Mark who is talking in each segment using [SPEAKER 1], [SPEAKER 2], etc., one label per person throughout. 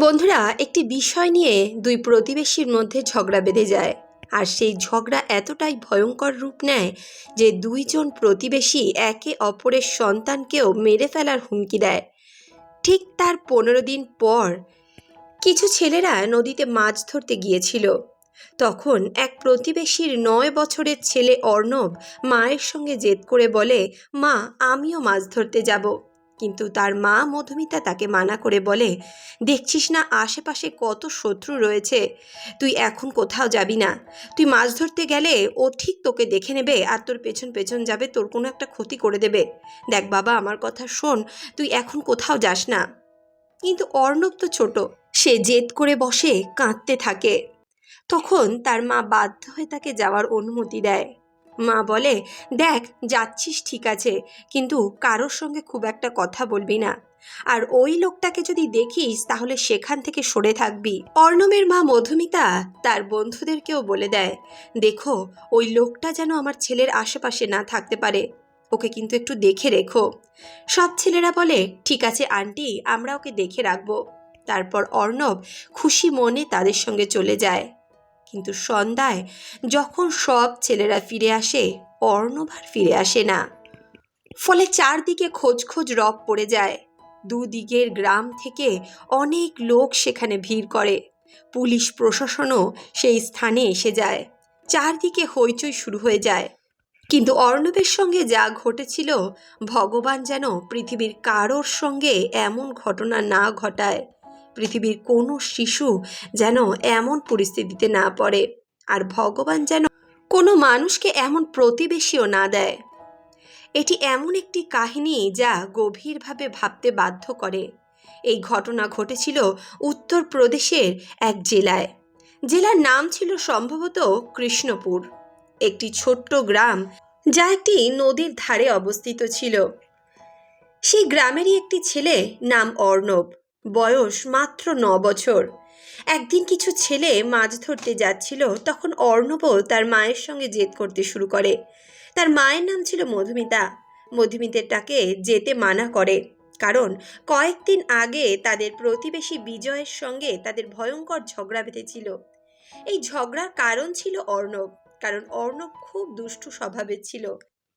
[SPEAKER 1] বন্ধুরা, একটি বিষয় নিয়ে দুই প্রতিবেশীর মধ্যে ঝগড়া বেঁধে যায়। আর সেই ঝগড়া এতটাই ভয়ঙ্কর রূপ নেয় যে দুইজন প্রতিবেশী একে অপরের সন্তানকেও মেরে ফেলার হুমকি দেয়। ঠিক তার পনেরো দিন পর কিছু ছেলেরা নদীতে মাছ ধরতে গিয়েছিল। তখন এক প্রতিবেশীর নয় বছরের ছেলে অর্ণব মায়ের সঙ্গে জেদ করে বলে, মা, আমিও মাছ ধরতে যাব। কিন্তু তার মা মধুমিতা তাকে মানা করে বলে, দেখছিস না আশেপাশে কত শত্রু রয়েছে? তুই এখন কোথাও যাবি না। তুই মাছ ধরতে গেলে ও ঠিক তোকে দেখে নেবে আর তোর পেছন পেছন যাবে, তোর কোনো একটা ক্ষতি করে দেবে। দেখ বাবা, আমার কথা শোন, তুই এখন কোথাও যাস না কিন্তু অর্ণব তো ছোট, সে জেদ করে বসে কাঁদতে থাকে। তখন তার মা বাধ্য হয়ে তাকে যাওয়ার অনুমতি দেয়। মা বলে, দেখ, যাচ্ছিস ঠিক আছে, কিন্তু কারোর সঙ্গে খুব একটা কথা বলবি না। আর ওই লোকটাকে যদি দেখিস, তাহলে সেখান থেকে সরে থাকবি। অর্ণবের মা মধুমিতা তার বন্ধুদেরকেও বলে দেয়, দেখো, ওই লোকটা যেন আমার ছেলের আশেপাশে না থাকতে পারে, ওকে কিন্তু একটু দেখে রেখো। সব ছেলেরা বলে, ঠিক আছে আন্টি, আমরা ওকে দেখে রাখব। তারপর অর্ণব খুশি মনে তাদের সঙ্গে চলে যায়। কিন্তু সন্ধ্যায় যখন সব ছেলেরা ফিরে আসে অর্ণব আর ফিরে আসে না। ফলে চারদিকে খোঁজ খোঁজ রব পড়ে যায়। দুদিকের গ্রাম থেকে অনেক লোক সেখানে ভিড় করে। পুলিশ প্রশাসনও সেই স্থানে এসে যায়। চারদিকে হইচই শুরু হয়ে যায়। কিন্তু অর্ণবের সঙ্গে যা ঘটেছিল, ভগবান যেন পৃথিবীর কারোর সঙ্গে এমন ঘটনা না ঘটায়। পৃথিবীর কোনো শিশু যেন এমন পরিস্থিতিতে না পড়ে। আর ভগবান যেন কোনো মানুষকে এমন প্রতিবেশীও না দেয়। এটি এমন একটি কাহিনী যা গভীরভাবে ভাবতে বাধ্য করে। এই ঘটনা ঘটেছিল উত্তরপ্রদেশের এক জেলায়। জেলার নাম ছিল সম্ভবত কৃষ্ণপুর। একটি ছোট্ট গ্রাম যা একটি নদীর ধারে অবস্থিত ছিল। সেই গ্রামেরই একটি ছেলে নাম অর্ণব। বয়স মাত্র ন বছর। একদিন কিছু ছেলে মাছ ধরতে যাচ্ছিল, তখন অর্ণবও তার মায়ের সঙ্গে জেদ করতে শুরু করে। তার মায়ের নাম ছিল মধুমিতা। মধুমিতাটাকে যেতে মানা করে, কারণ কয়েকদিন আগে তাদের প্রতিবেশী বিজয়ের সঙ্গে তাদের ভয়ঙ্কর ঝগড়া বেঁধেছিল। এই ঝগড়ার কারণ ছিল অর্ণব, কারণ অর্ণব খুব দুষ্টু স্বভাবের ছিল।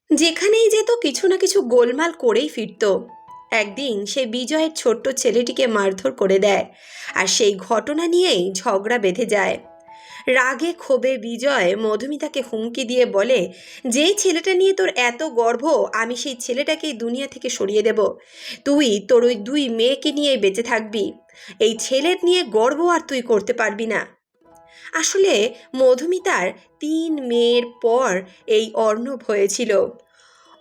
[SPEAKER 1] যেখানেই যেত কিছু না কিছু গোলমাল করেই ফিরতো। একদিন সে বিজয়ের ছোট্ট ছেলেটিকে মারধর করে দেয় আর সেই ঘটনা নিয়েই ঝগড়া বেঁধে যায়। রাগে ক্ষোভে বিজয় মধুমিতাকে হুমকি দিয়ে বলে, যেই ছেলেটা নিয়ে তোর এত গর্ব, আমি সেই ছেলেটাকেই দুনিয়া থেকে সরিয়ে দেব। তুই তোর ওই দুই মেয়েকে নিয়ে বেঁচে থাকবি। এই ছেলের নিয়ে গর্ব আর তুই করতে পারবি না। আসলে মধুমিতার তিন মেয়ের পর এই অর্ণব হয়েছিল।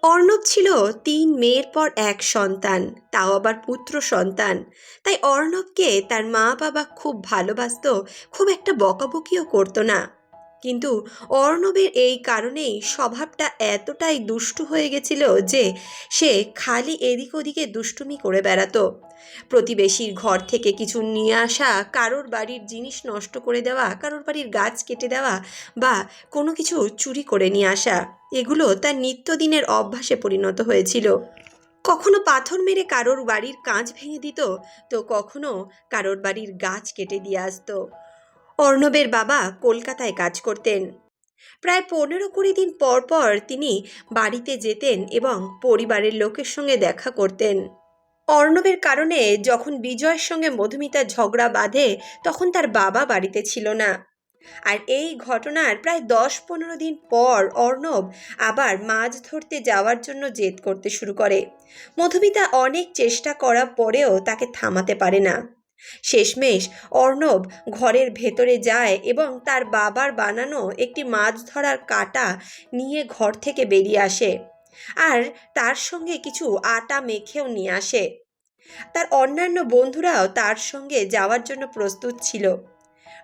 [SPEAKER 1] অর্ণব ছিল তিন মেয়ের পর এক সন্তান, তাও আবার পুত্র সন্তান। তাই অর্ণবকে তার মা বাবা খুব ভালোবাসত, খুব একটা বকাবকিও করতো না। কিন্তু অর্ণবের এই কারণেই স্বভাবটা এতটাই দুষ্টু হয়ে গেছিল যে সে খালি এদিক ওদিকে দুষ্টুমি করে বেড়াতো। প্রতিবেশীর ঘর থেকে কিছু নিয়ে আসা, কারোর বাড়ির জিনিস নষ্ট করে দেওয়া, কারোর বাড়ির গাছ কেটে দেওয়া বা কোনো কিছু চুরি করে নিয়ে আসা, এগুলো তার নিত্যদিনের অভ্যাসে পরিণত হয়েছিল। কখনো পাথর মেরে কারোর বাড়ির কাঁচ ভেঙে দিত, তো কখনো কারোর বাড়ির গাছ কেটে দিয়ে আসতো। অর্ণবের বাবা কলকাতায় কাজ করতেন। প্রায় পনেরো কুড়ি দিন পর পর তিনি বাড়িতে যেতেন এবং পরিবারের লোকের সঙ্গে দেখা করতেন। অর্ণবের কারণে যখন বিজয়ের সঙ্গে মধুমিতা ঝগড়া বাঁধে, তখন তার বাবা বাড়িতে ছিল না। আর এই ঘটনার প্রায় দশ পনেরো দিন পর অর্ণব আবার মাছ ধরতে যাওয়ার জন্য জেদ করতে শুরু করে। মধুমিতা অনেক চেষ্টা করার পরেও তাকে থামাতে পারে না। শেষমেশ অর্ণব ঘরের ভেতরে যায় এবং তার বাবার বানানো একটি মাছ ধরার কাটা নিয়ে ঘর থেকে বেরিয়ে আসে আর তার সঙ্গে কিছু আটা মেখেও নিয়ে আসে। তার অন্যান্য বন্ধুরাও তার সঙ্গে যাওয়ার জন্য প্রস্তুত ছিল।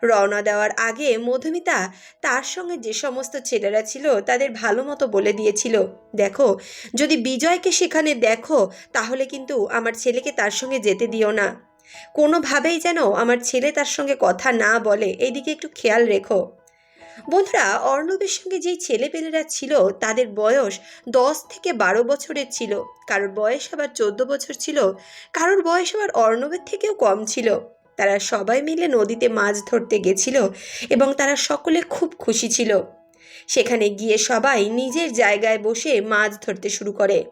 [SPEAKER 1] রওনা দেওয়ার আগে মধুমিতা তার সঙ্গে যে সমস্ত ছেলেরা ছিল তাদের ভালো মতো বলে দিয়েছিল, দেখো, যদি বিজয়কে সেখানে দেখো, তাহলে কিন্তু আমার ছেলেকে তার সঙ্গে যেতে দিও না। কোনোভাবেই যেন আমার ছেলে তার সঙ্গে কথা না বলে, এদিকে একটু খেয়াল রেখো। বন্ধুরা, অর্ণবের সঙ্গে যেই ছেলেপেলেরা ছিল, তাদের বয়স দশ থেকে বারো বছরের ছিল। কারোর বয়স আবার চোদ্দ বছর ছিল, কারোর বয়স আবার অর্ণবের থেকেও কম ছিল। তারা সবাই মিলে নদীতে মাছ ধরতে গেছিল এবং তারা সকলে খুব খুশি ছিল। সেখানে গিয়ে সবাই নিজের জায়গায় বসে মাছ ধরতে শুরু করে।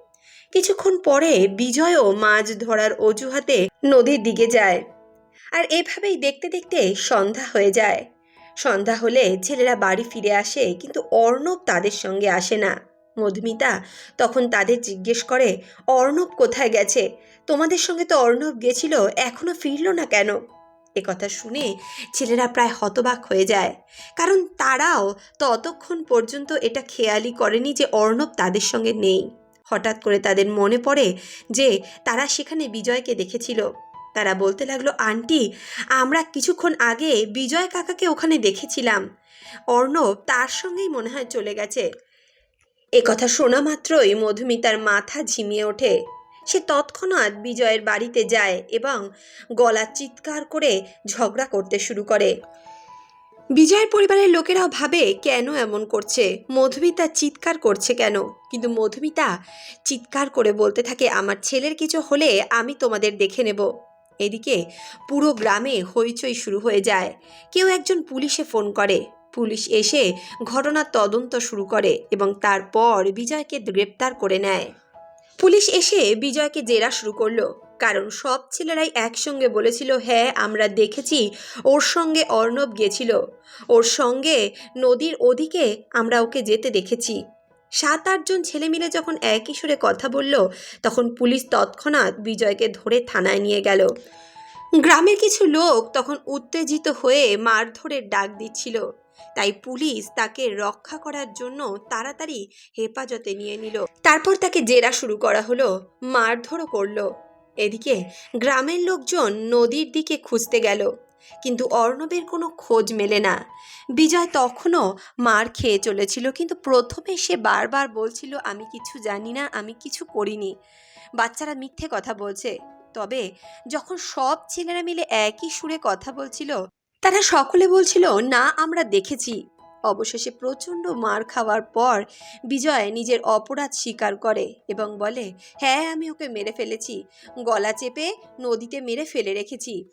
[SPEAKER 1] কিছুক্ষণ পরে বিজয়ও মাছ ধরার অজুহাতে নদীর দিকে যায়। আর এভাবেই দেখতে দেখতে সন্ধ্যা হয়ে যায়। সন্ধ্যা হলে ছেলেরা বাড়ি ফিরে আসে, কিন্তু অর্ণব তাদের সঙ্গে আসে না। মধুমিতা তখন তাদের জিজ্ঞেস করে, অর্ণব কোথায় গেছে? তোমাদের সঙ্গে তো অর্ণব গেছিল, এখনও ফিরল না কেন? কথা শুনে ছেলেরা প্রায় হতবাক হয়ে যায়। কারণ তারাও ততক্ষণ পর্যন্ত এটা খেয়ালই করেনি যে অর্ণব তাদের সঙ্গে নেই। হঠাৎ করে তাদের মনে পড়ে যে তারা সেখানে বিজয়কে দেখেছিল। তারা বলতে লাগল, আন্টি, আমরা কিছুক্ষণ আগে বিজয় কাকাকে ওখানে দেখেছিলাম। অর্ণব তার সঙ্গেই মনে হয় চলে গেছে। এ কথা শোনা মাত্রই মধুমিতার মাথা ঝিমিয়ে ওঠে। সে তৎক্ষণাৎ বিজয়ের বাড়িতে যায় এবং গলা চিৎকার করে ঝগড়া করতে শুরু করে। বিজয়ের পরিবারের লোকেরাও ভাবে, কেন এমন করছে? মধুমিতা চিৎকার করছে কেন? কিন্তু মধুমিতা চিৎকার করে বলতে থাকে, আমার ছেলের কিছু হলে আমি তোমাদের দেখে নেব। এদিকে পুরো গ্রামে হইচই শুরু হয়ে যায়। কেউ একজন পুলিশে ফোন করে। পুলিশ এসে ঘটনার তদন্ত শুরু করে এবং তারপর বিজয়কে গ্রেপ্তার করে নেয়। পুলিশ এসে বিজয়কে জেরা শুরু করল। কারণ সব ছেলেরাই একসঙ্গে বলেছিল হ্যাঁ আমরা দেখেছি, ওর সঙ্গে অর্ণব গেছিল ওর সঙ্গে নদীর ওদিকে আমরা ওকে যেতে দেখেছি। সাত আটজন ছেলে মিলে যখন একই সুরে কথা বলল, তখন পুলিশ তৎক্ষণাৎ বিজয়কে ধরে থানায় নিয়ে গেল। গ্রামের কিছু লোক তখন উত্তেজিত হয়ে মারধরের ডাক দিচ্ছিল। তাই পুলিশ তাকে রক্ষা করার জন্য তাড়াতাড়ি হেফাজতে নিয়ে নিল। তারপর তাকে জেরা শুরু করা হলো, মারধরও করল। এদিকে গ্রামের লোকজন নদীর দিকে খুঁজতে গেল, কিন্তু অর্ণবের কোনো খোঁজ মেলে না। বিজয় তখনও মার খেয়ে চলেছিল, কিন্তু প্রথমে সে বারবার বলছিল, আমি কিছু জানি না, আমি কিছু করিনি। বাচ্চারা মিথ্যে কথা বলছে, তবে যখন সব ছেলেরা মিলে একই সুরে কথা বলছিল, তারা সকলে বলছিল, না, আমরা দেখেছি। অবশেষে প্রচণ্ড মার খাওয়ার পর বিজয় নিজের অপরাধ স্বীকার করে এবং বলে হ্যাঁ আমি ওকে মেরে ফেলেছি। গলা চেপে নদীতে মেরে ফেলে রেখেছি।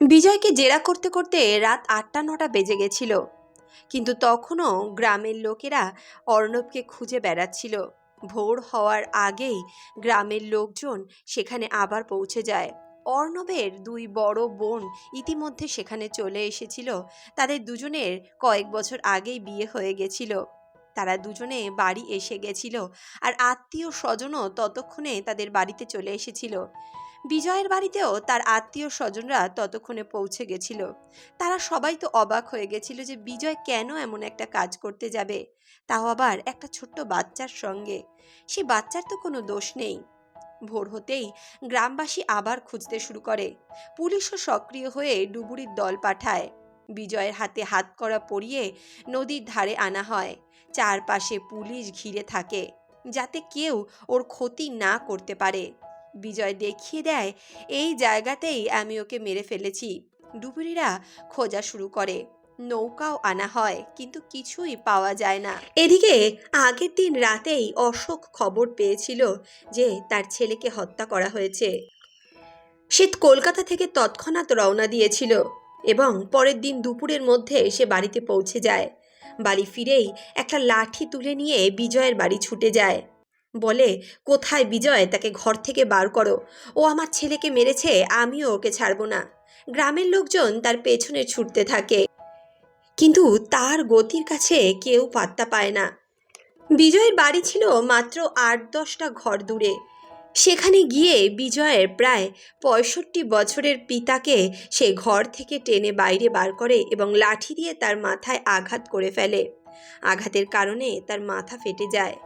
[SPEAKER 1] বিজয়কে জেরা করতে করতে রাত আটটা নটা বেজে গেছিল। কিন্তু তখনও গ্রামের লোকেরা অর্ণবকে খুঁজে বেড়াচ্ছিল। ভোর হওয়ার আগেই গ্রামের লোকজন সেখানে আবার পৌঁছে যায়। অর্ণবের দুই বড় বোন ইতিমধ্যে সেখানে চলে এসেছিল। তাদের দুজনের কয়েক বছর আগেই বিয়ে হয়ে গেছিল। তারা দুজনে বাড়ি এসে গেছিল আর আত্মীয় স্বজনও ততক্ষণে তাদের বাড়িতে চলে এসেছিল। বিজয়ের বাড়িতেও তার আত্মীয় স্বজনরা ততক্ষণে পৌঁছে গেছিল। তারা সবাই তো অবাক হয়ে গেছিল যে বিজয় কেন এমন একটা কাজ করতে যাবে। তাও আবার একটা ছোট্ট বাচ্চার সঙ্গে। সে বাচ্চার তো কোনো দোষ নেই। ভোর হতেই গ্রামবাসী আবার খুঁজতে শুরু করে। পুলিশও সক্রিয় হয়ে ডুবুরির দল পাঠায়। বিজয়ের হাতে হাত করা পরিয়ে নদীর ধারে আনা হয়। চারপাশে পুলিশ ঘিরে থাকে, যাতে কেউ ওর ক্ষতি না করতে পারে। বিজয় দেখিয়ে দেয়, এই জায়গাতেই আমি ওকে মেরে ফেলেছি। ডুবুরিরা খোঁজা শুরু করে। নৌকাও আনা হয়, কিন্তু কিছুই পাওয়া যায় না। এদিকে আগের দিন রাতেই অশোক খবর পেয়েছিল যে তার ছেলেকে হত্যা করা হয়েছে। সে কলকাতা থেকে তৎক্ষণাৎ রওনা দিয়েছিল এবং পরের দিন দুপুরের মধ্যে সে বাড়িতে পৌঁছে যায়। বাড়ি ফিরেই একটা লাঠি তুলে নিয়ে বিজয়ের বাড়ি ছুটে যায়। বলে, কোথায় বিজয়? তাকে ঘর থেকে বার করো। ও আমার ছেলেকে মেরেছে, আমিও ওকে ছাড়বো না। গ্রামের লোকজন তার পেছনে ছুটতে থাকে। কিন্তু তার গতির কাছে কেউ পাত্তা পায় না। বিজয়ের বাড়ি ছিল মাত্র আট দশটা ঘর দূরে। সেখানে গিয়ে বিজয়ের প্রায় পঁয়ষট্টি বছরের পিতাকে সে ঘর থেকে টেনে বাইরে বার করে এবং লাঠি দিয়ে তার মাথায় আঘাত করে ফেলে। আঘাতের কারণে তার মাথা ফেটে যায়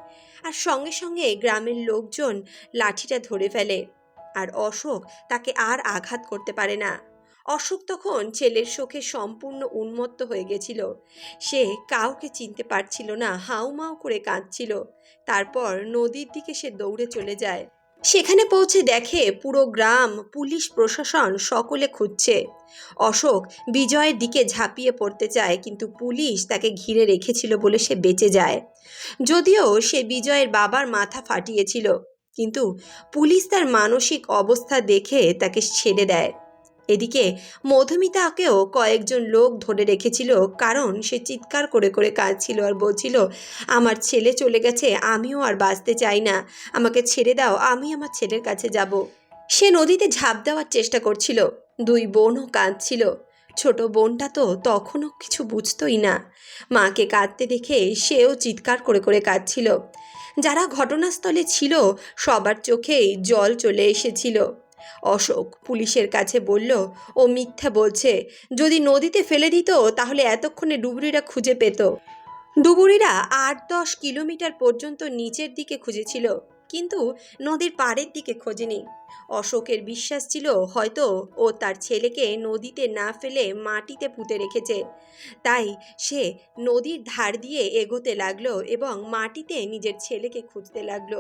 [SPEAKER 1] আর সঙ্গে সঙ্গে গ্রামের লোকজন লাঠিটা ধরে ফেলে। আর অশোক তাকে আর আঘাত করতে পারে না। অশোক তখন ছেলের শোকে সম্পূর্ণ উন্মত্ত হয়ে গেছিল। সে কাউকে চিনতে পারছিল না, হাউমাউ করে কাঁদছিল। তারপর নদীর দিকে সে দৌড়ে চলে যায়। সেখানে পৌঁছে দেখে পুরো গ্রাম, পুলিশ, প্রশাসন সকলে খুঁজছে। অশোক বিজয়ের দিকে ঝাঁপিয়ে পড়তে চায়, কিন্তু পুলিশ তাকে ঘিরে রেখেছিল বলে সে বেঁচে যায়। যদিও সে বিজয়ের বাবার মাথা ফাটিয়েছিল, কিন্তু পুলিশ তার মানসিক অবস্থা দেখে তাকে ছেড়ে দেয়। এদিকে মধুমিতাকেও কয়েকজন লোক ধরে রেখেছিল, কারণ সে চিৎকার করে করে কাঁদছিল আর বলছিল, আমার ছেলে চলে গেছে, আমিও আর বাঁচতে চাই না। আমাকে ছেড়ে দাও, আমি আমার ছেলের কাছে যাব। সে নদীতে ঝাঁপ দেওয়ার চেষ্টা করছিল। দুই বোনও কাঁদছিল। ছোট বোনটা তো তখনও কিছু বুঝতোই না। মাকে কাঁদতে দেখে সেও চিৎকার করে করে কাঁদছিল। যারা ঘটনাস্থলে ছিল, সবার চোখেই জল চলে এসেছিল। অশোক পুলিশের কাছে বলল, ও মিথ্যা বলছে। যদি নদীতে ফেলে দিত, তাহলে এতক্ষণে ডুবুরিরা খুঁজে পেত। ডুবুরিরা আট দশ কিলোমিটার পর্যন্ত নিচের দিকে খুঁজেছিল, কিন্তু নদীর পাড়ের দিকে খোঁজেনি। অশোকের বিশ্বাস ছিল, হয়তো ও তার ছেলেকে নদীতে না ফেলে মাটিতে পুঁতে রেখেছে। তাই সে নদীর ধার দিয়ে এগোতে লাগল এবং মাটিতে নিজের ছেলেকে খুঁজতে লাগল।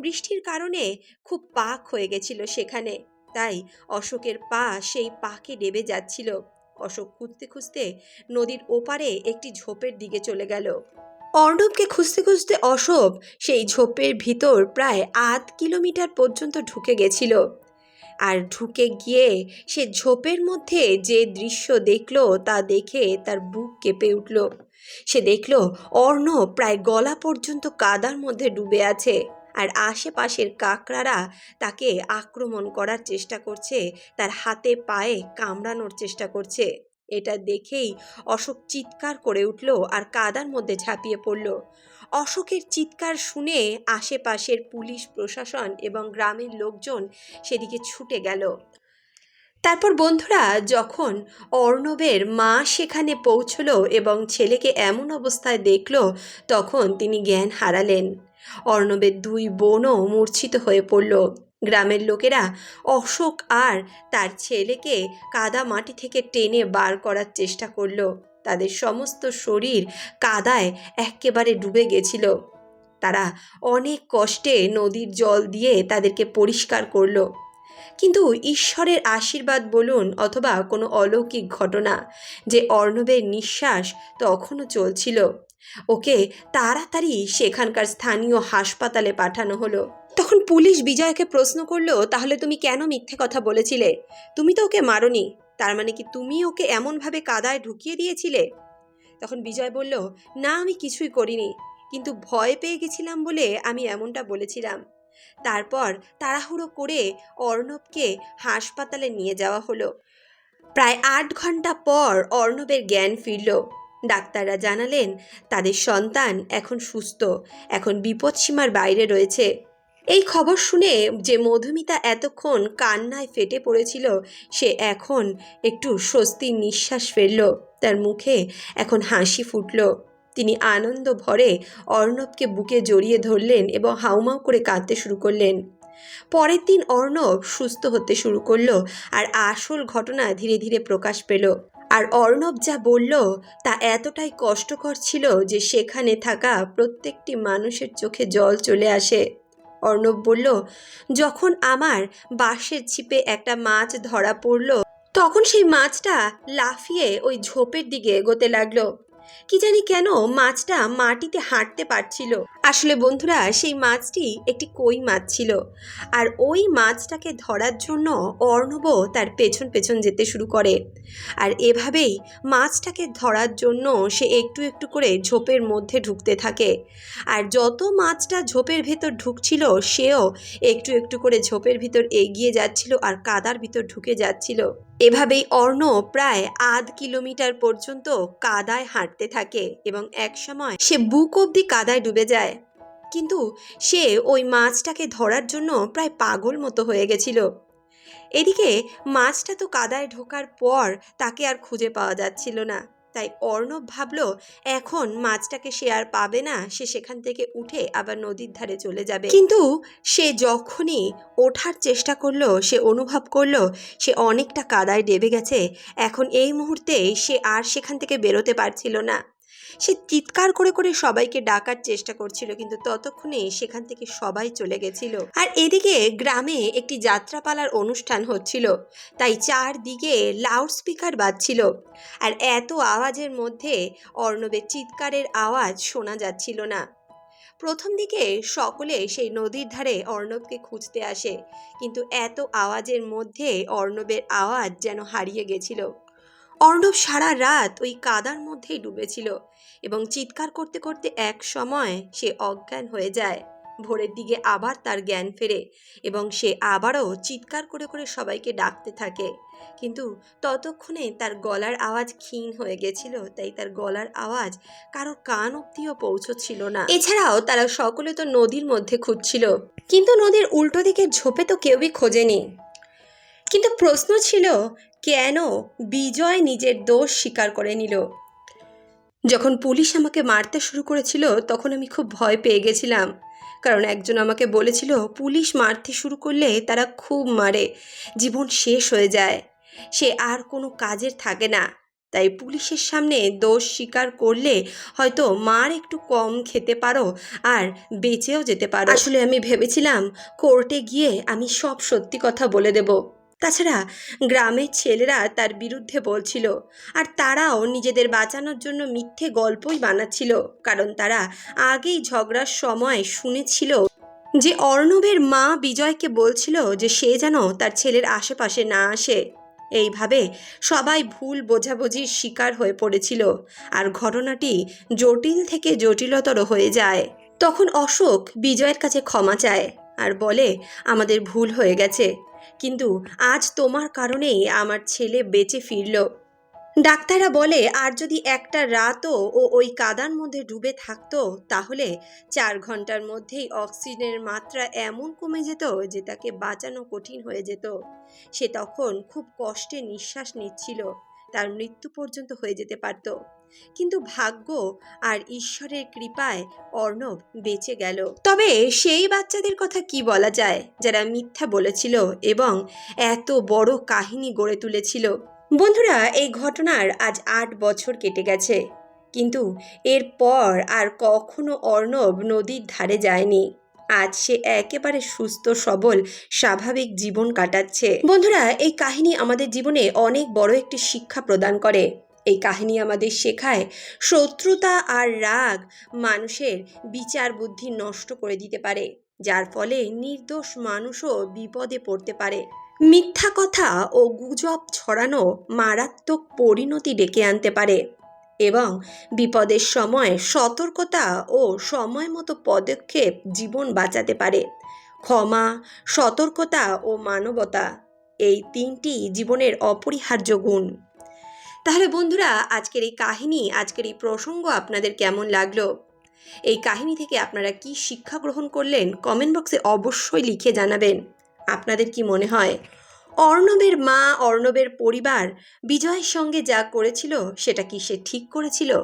[SPEAKER 1] বৃষ্টির কারণে খুব পাক হয়ে গেছিল সেখানে। তাই অশোকের পা সেই পাকে ডেবে যাচ্ছিল। অশোক খুঁজতে খুঁজতে নদীর ওপারে একটি ঝোপের দিকে চলে গেল। অর্ণবকে খুঁজতে খুঁজতে অশোক সেই ঝোপের ভিতর প্রায় আধ কিলোমিটার পর্যন্ত ঢুকে গেছিল। আর ঢুকে গিয়ে সে ঝোপের মধ্যে যে দৃশ্য দেখল তা দেখে তার বুক কেঁপে উঠল। সে দেখল অর্ণব প্রায় গলা পর্যন্ত কাদার মধ্যে ডুবে আছে। আর আশেপাশের কাকড়ারা তাকে আক্রমণ করার চেষ্টা করছে, তার হাতে পায়ে কামড়ানোর চেষ্টা করছে। এটা দেখেই অশোক চিৎকার করে উঠল আর কাদার মধ্যে ঝাঁপিয়ে পড়ল। অশোকের চিৎকার শুনে আশেপাশের পুলিশ প্রশাসন এবং গ্রামের লোকজন সেদিকে ছুটে গেল। তারপর বন্ধুরা, যখন অর্ণবের মা সেখানে পৌঁছলো এবং ছেলেকে এমন অবস্থায় দেখল, তখন তিনি জ্ঞান হারালেন। অর্ণবের দুই বোনও মূর্ছিত হয়ে পড়ল। গ্রামের লোকেরা অশোক আর তার ছেলেকে কাদা মাটি থেকে টেনে বার করার চেষ্টা করল। তাদের সমস্ত শরীর কাদায় একেবারে ডুবে গেছিল। তারা অনেক কষ্টে নদীর জল দিয়ে তাদেরকে পরিষ্কার করল। কিন্তু ঈশ্বরের আশীর্বাদ বলুন অথবা কোনো অলৌকিক ঘটনা যে অর্ণবের নিঃশ্বাস তখনও চলছিল। ওকে তাড়াতাড়ি সেখানকার স্থানীয় হাসপাতালে পাঠানো হলো। তখন পুলিশ বিজয়কে প্রশ্ন করল, তাহলে তুমি কেন মিথ্যে কথা বলেছিলে? তুমি তো ওকে মারনি। তার মানে কি তুমি ওকে এমনভাবে কাদায় ঢুকিয়ে দিয়েছিলে? তখন বিজয় বলল, না, আমি কিছুই করিনি। কিন্তু ভয় পেয়ে গেছিলাম বলে আমি এমনটা বলেছিলাম। তারপর তাড়াহুড়ো করে অর্ণবকে হাসপাতালে নিয়ে যাওয়া হলো। প্রায় আট ঘণ্টা পর অর্ণবের জ্ঞান ফিরল। ডাক্তাররা জানালেন, তাদের সন্তান এখন সুস্থ, এখন বিপদসীমার বাইরে রয়েছে। এই খবর শুনে যে মধুমিতা এতক্ষণ কান্নায় ফেটে পড়েছিল, সে এখন একটু স্বস্তির নিঃশ্বাস ফেলল। তার মুখে এখন হাসি ফুটল। তিনি আনন্দ ভরে অর্ণবকে বুকে জড়িয়ে ধরলেন এবং হাউমাউ করে কাঁদতে শুরু করলেন। পরের দিন অর্ণব সুস্থ হতে শুরু করল আর আসল ঘটনা ধীরে ধীরে প্রকাশ পেল। আর অর্ণব যা বলল তা এতটাই কষ্টকর ছিল যে সেখানে থাকা প্রত্যেকটি মানুষের চোখে জল চলে আসে। অর্ণব বলল, যখন আমার বাঁশের ছিপে একটা মাছ ধরা পড়ল, তখন সেই মাছটা লাফিয়ে ওই ঝোপের দিকে এগোতে লাগল। কি জানি কেন মাছটা মাটিতে হাঁটতে পারছিল। আসলে বন্ধুরা, সেই মাছটি একটি কই মাছ ছিল। আর ওই মাছটাকে ধরার জন্য অর্ণব তার পেছন পেছন যেতে শুরু করে। আর এভাবেই মাছটাকে ধরার জন্য সে একটু একটু করে ঝোপের মধ্যে ঢুকতে থাকে। আর যত মাছটা ঝোপের ভেতর ঢুকছিল, সেও একটু একটু করে ঝোপের ভিতর এগিয়ে যাচ্ছিল আর কাদার ভিতর ঢুকে যাচ্ছিল। এভাবেই অর্ণ প্রায় আধ কিলোমিটার পর্যন্ত কাদায় হাঁটতে থাকে এবং এক সময় সে বুক অবধি কাদায় ডুবে যায়। কিন্তু সে ওই মাছটাকে ধরার জন্য প্রায় পাগল মতো হয়ে গেছিল। এদিকে মাছটা তো কাদায় ঢোকার পর তাকে আর খুঁজে পাওয়া যাচ্ছিল না। তাই অর্ণব ভাবল, এখন মাছটাকে সে আর পাবে না, সে সেখান থেকে উঠে আবার নদীর ধারে চলে যাবে। কিন্তু সে যখনই ওঠার চেষ্টা করল, সে অনুভব করল, সে অনেকটা কাদায় ডেবে গেছে। এখন এই মুহূর্তে সে আর সেখান থেকে বেরোতে পারছিল না। সে চিৎকার করে করে সবাইকে ডাকার চেষ্টা করছিল, কিন্তু ততক্ষণে সেখান থেকে সবাই চলে গেছিল। আর এদিকে গ্রামে একটি যাত্রাপালার অনুষ্ঠান হচ্ছিল, তাই চারদিকে লাউড স্পিকার বাজছিল। আর এত আওয়াজের মধ্যে অর্ণবের চিৎকারের আওয়াজ শোনা যাচ্ছিল না। প্রথম দিকে সকলে সেই নদীর ধারে অর্ণবকে খুঁজতে আসে, কিন্তু এত আওয়াজের মধ্যে অর্ণবের আওয়াজ যেন হারিয়ে গেছিল। অর্ণব সারা রাত ওই কাদার মধ্যেই ডুবেছিল এবং চিৎকার করতে করতে এক সময় সে অজ্ঞান হয়ে যায়। ভোরের দিকে আবার তার জ্ঞান ফেরে এবং সে আবারও চিৎকার করে করে সবাইকে ডাকতে থাকে। কিন্তু ততক্ষণে তার গলার আওয়াজ ক্ষীণ হয়ে গেছিল, তাই তার গলার আওয়াজ কারও কান অব্দিও পৌঁছচ্ছিল না। এছাড়াও তারা সকলে তো নদীর মধ্যে খুঁজছিল। কিন্তু নদীর উল্টো দিকের ঝোপে তো কেউই খোঁজেনি। কিন্তু প্রশ্ন ছিল, কেন বিজয় নিজের দোষ স্বীকার করে নিল? যখন পুলিশ আমাকে মারতে শুরু করেছিল, তখন আমি খুব ভয় পেয়ে গেছিলাম। কারণ একজন আমাকে বলেছিল, পুলিশ মারতে শুরু করলে তারা খুব মারে, জীবন শেষ হয়ে যায়। সে আর কোনো কাজের থাকে না। তাই পুলিশের সামনে দোষ স্বীকার করলে হয়তো মার একটু কম খেতে পারো আর বেঁচেও যেতে পারো। আসলে আমি ভেবেছিলাম, কোর্টে গিয়ে আমি সব সত্যি কথা বলে দেব। তাছাড়া গ্রামের ছেলেরা তার বিরুদ্ধে বলছিল আর তারাও নিজেদের বাঁচানোর জন্য মিথ্যে গল্পই বানাচ্ছিল, কারণ তারা আগেই ঝগড়ার সময় শুনেছিল যে অর্ণবের মা বিজয়কে বলছিল যে সে যেন তার ছেলের আশেপাশে না আসে। এইভাবে সবাই ভুল বোঝাবুঝির শিকার হয়ে পড়েছিল আর ঘটনাটি জটিল থেকে জটিলতর হয়ে যায়। তখন অশোক বিজয়ের কাছে ক্ষমা চায় আর বলে, আমাদের ভুল হয়ে গেছে। কিন্তু আজ তোমার কারণেই আমার ছেলে বেঁচে ফিরল। ডাক্তাররা বলে, আর যদি একটা রাতও ও ওই কাদার মধ্যে ডুবে থাকতো, তাহলে চার ঘণ্টার মধ্যেই অক্সিজেনের মাত্রা এমন কমে যেত যে তাকে বাঁচানো কঠিন হয়ে যেত। সে তখন খুব কষ্টে নিঃশ্বাস নিচ্ছিল। তার মৃত্যু পর্যন্ত হয়ে যেতে পারত। কিন্তু ভাগ্য আর ঈশ্বরের কৃপায় অর্ণব বেঁচে গেল। তবে সেই বাচ্চাদের কথা কি বলা যায় যারা মিথ্যা বলেছিল এবং এত বড় কাহিনী গড়ে তুলেছিল? বন্ধুরা, এই ঘটনার আজ আট বছর কেটে গেছে। কিন্তু এরপর আর কখনো অর্ণব নদীর ধারে যায়নি। আজ সে একেবারে সুস্থ, সবল, স্বাভাবিক জীবন কাটাচ্ছে। বন্ধুরা, এই কাহিনী আমাদের জীবনে অনেক বড় একটি শিক্ষা প্রদান করে। এই কাহিনী আমাদের শেখায় শত্রুতা আর রাগ মানুষের বিচার বুদ্ধি নষ্ট করে দিতে পারে, যার ফলে নির্দোষ মানুষও বিপদে পড়তে পারে। মিথ্যা কথা ও গুজব ছড়ানো মারাত্মক পরিণতি ডেকে আনতে পারে এবং বিপদের সময় সতর্কতা ও সময় মতো পদক্ষেপ জীবন বাঁচাতে পারে। ক্ষমা, সতর্কতা ও মানবতা, এই তিনটি জীবনের অপরিহার্য গুণ। তাহলে বন্ধুরা, আজকের এই কাহিনী, আজকের এই প্রসঙ্গ আপনাদের কেমন লাগল? এই কাহিনী থেকে আপনারা কি শিক্ষা গ্রহণ করলেন? কমেন্ট বক্সে অবশ্যই লিখে জানাবেন। আপনাদের কি মনে হয়? অর্ণবের মা, অর্ণবের পরিবার বিজয়ের সঙ্গে যা করেছিল সেটা কি সে ঠিক করেছিল?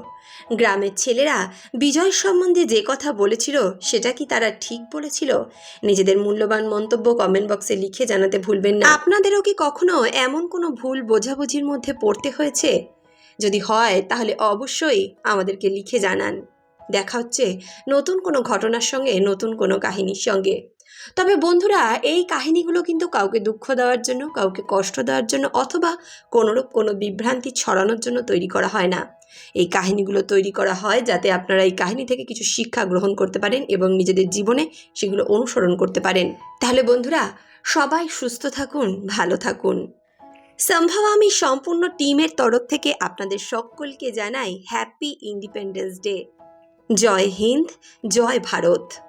[SPEAKER 1] গ্রামের ছেলেরা বিজয় সম্বন্ধে যে কথা বলেছিল সেটা কি তারা ঠিক বলেছিল? নিজেদের মূল্যবান মন্তব্য কমেন্ট বক্সে লিখে জানাতে ভুলবেন না। আপনাদেরও কি কখনো এমন কোনো ভুল বোঝাবুঝির মধ্যে পড়তে হয়েছে? যদি হয় তাহলে অবশ্যই আমাদেরকে লিখে জানান। দেখা হচ্ছে নতুন কোনো ঘটনার সঙ্গে, নতুন কোনো কাহিনীর সঙ্গে। তবে বন্ধুরা, এই কাহিনীগুলো কিন্তু কাউকে দুঃখ দেওয়ার জন্য, কাউকে কষ্ট দেওয়ার জন্য অথবা কোনোরূপ কোনো বিভ্রান্তি ছড়ানোর জন্য তৈরি করা হয় না। এই কাহিনীগুলো তৈরি করা হয় যাতে আপনারা এই কাহিনী থেকে কিছু শিক্ষা গ্রহণ করতে পারেন এবং নিজেদের জীবনে সেগুলো অনুসরণ করতে পারেন। তাহলে বন্ধুরা, সবাই সুস্থ থাকুন, ভালো থাকুন। সম্ভব আমি সম্পূর্ণ টিমের তরফ থেকে আপনাদের সকলকে জানাই হ্যাপি ইন্ডিপেন্ডেন্স ডে জয় হিন্দ জয় ভারত।